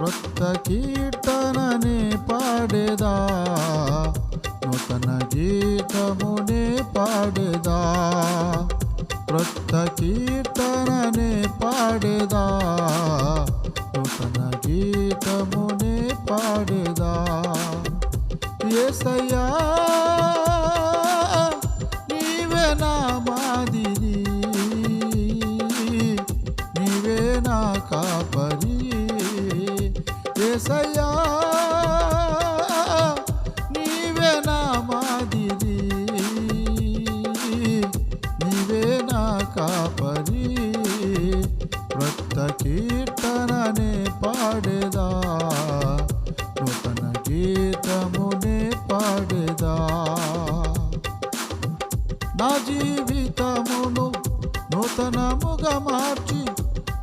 క్రొత్త కీర్తననే పాడేదా? నూతన గీతమునే పాడేదా? క్రొత్త కీర్తననే నా జీవితమును నూతనముగా మార్చి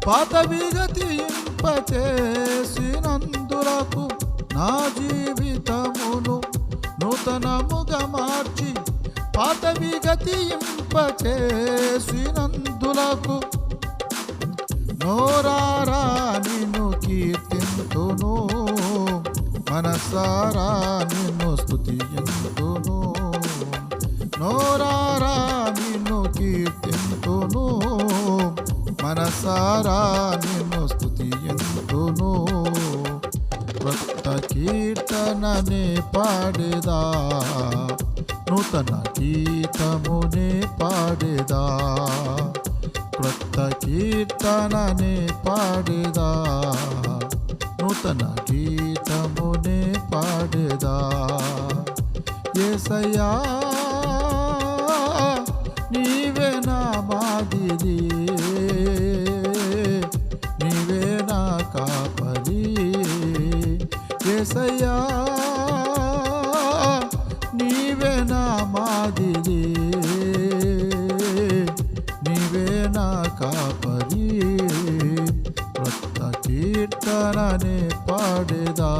పాత విగతింపచేసినందులకు నా జీవితమును నూతనముగా మార్చి పాత విగతింపచేసినందులకు నోరారా నిన్ను కీర్తింతును మనసారా నిన్ను మనసారా నిన్ను స్తుతియంతును క్రొత్త కీర్తననే పాడేదా నూతన గీతమునే పాడేదా. క్రొత్త కీర్తననే పాడేదా నూతన గీతమునే పాడేదా. ఏసయ్యా నీవే నా మాదిరి. ఏసయ్యా నీవే నా మాదిరి నీవే నా కాపరి. క్రొత్త కీర్తననే పాడేదా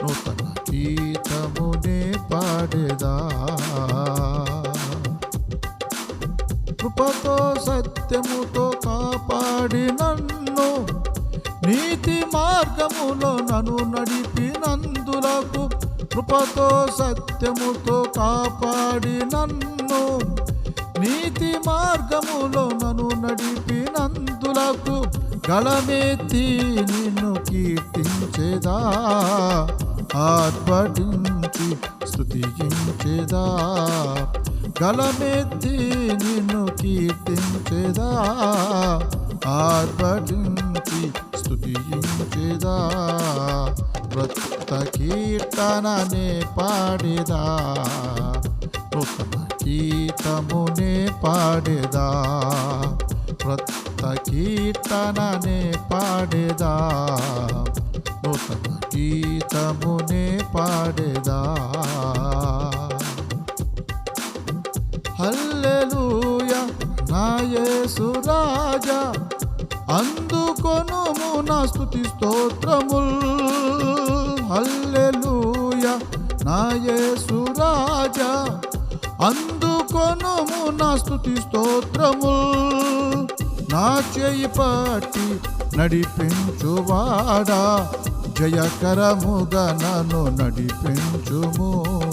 నూతన గీతమునే పాడేదా. కృపతో సత్యముతో మార్గములో నడిపి నడిపినందులకు కృపతో సత్యముతో కాపాడి నన్ను. నీతి మార్గములో నన్ను నడిపినందులకు గళమెత్తి నిన్ను కీర్తించేదా. ఆర్పటించి స్థుతించేదా గళమెత్తి నిన్ను కీర్తించేదా. ఆర్పటించి స్తుతించేదా క్రొత్త కీర్తననే పాడేదా? నూతన గీతమునే పాడేదా? క్రొత్త కీర్తననే పాడేదా? నూతన గీతమునే పాడేదా? స్తుతి స్తోత్రముల్. హల్లెలూయ నా అందుకొనుము నా స్తుతి స్తోత్రముల్. నా చేయి పట్టి నడిపించువాడా. జయకరముగా నన్ను నడిపించుము.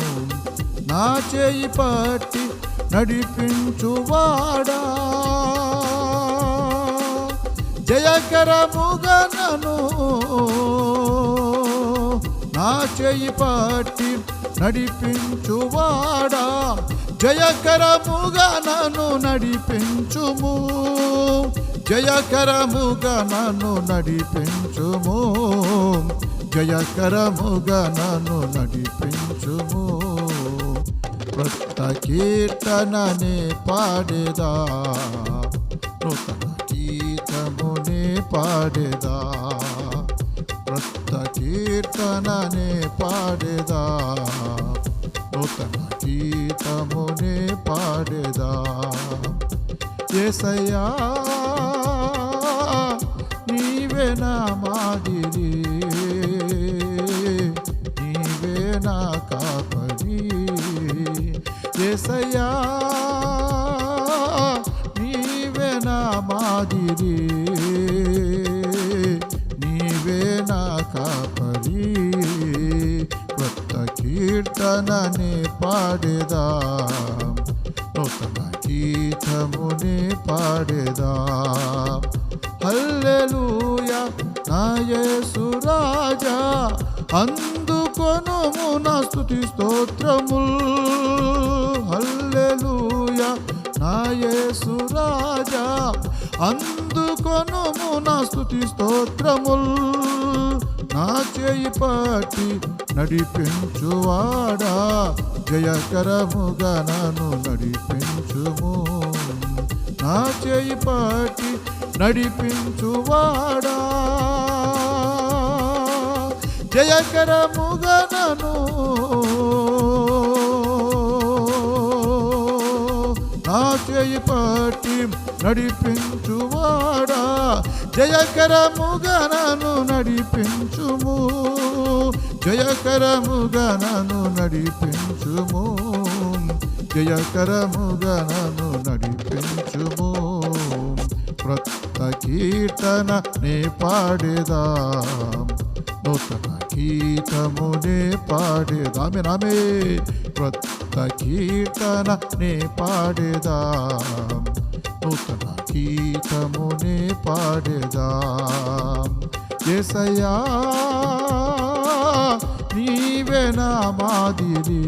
నా చేయి పట్టి నడిపించువాడా. జయకరముగా నన్ను నా చేయి పట్టి నడిపించువాడా? జయకరముగా నన్ను నడిపించుము. జయకరముగా నన్ను నడిపించుము. జయకరముగా నన్ను నడిపించుము. క్రొత్త కీర్తననే పాడేదా? నూతన గీతమునే పాడేదా? క్రొత్త కీర్తననే పాడేదా? నూతన గీతమునే పాడేదా? ఏసయ్యా నీవే నా మాదిరి. నీవే నా కాపరి. ఏసయ్యా గీతముని పాడేదా? హల్లెలూయా నా యేసు రాజా అందుకొనుము నా స్తుతి స్తోత్రముల్. హల్లెలూయా నా యేసు రాజా అందుకొనుము నా స్తుతి స్తోత్రముల్. నా చేయి పట్టి నడిపించువాడా? జయకరముగా నన్ను నడిపించుము. నా చేయి పట్టి నడిపించువాడా? జయకరముగా నన్ను నా చేయి పట్టి నడిపించువాడా? జయకరముగనను నడిపించుము. జయకరముగనను నడిపించుము. జయకరముగనను నడిపించుము. క్రొత్త కీర్తన నే పాడేదా. నూతన గీతమునే పాడేదా. ఆమె నామే. క్రొత్త కీర్తన నే పాడేదా. నూతన గీతమునే పాడేదా ఎసయా నీవే నా మాదిరి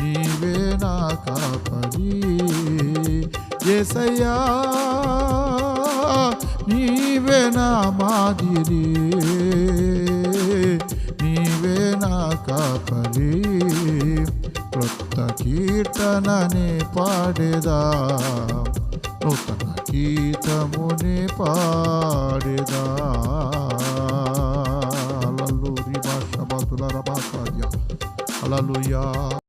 నీవే నా కాపరి ఎసయా నీవే నా మాదిరి నీవే నా కాపరి క్రొత్త కీర్తనని పాడేదా. నూతన గీతముని పాడేదా. అలలు భాష బాతుల రబాకార్య అలలుయా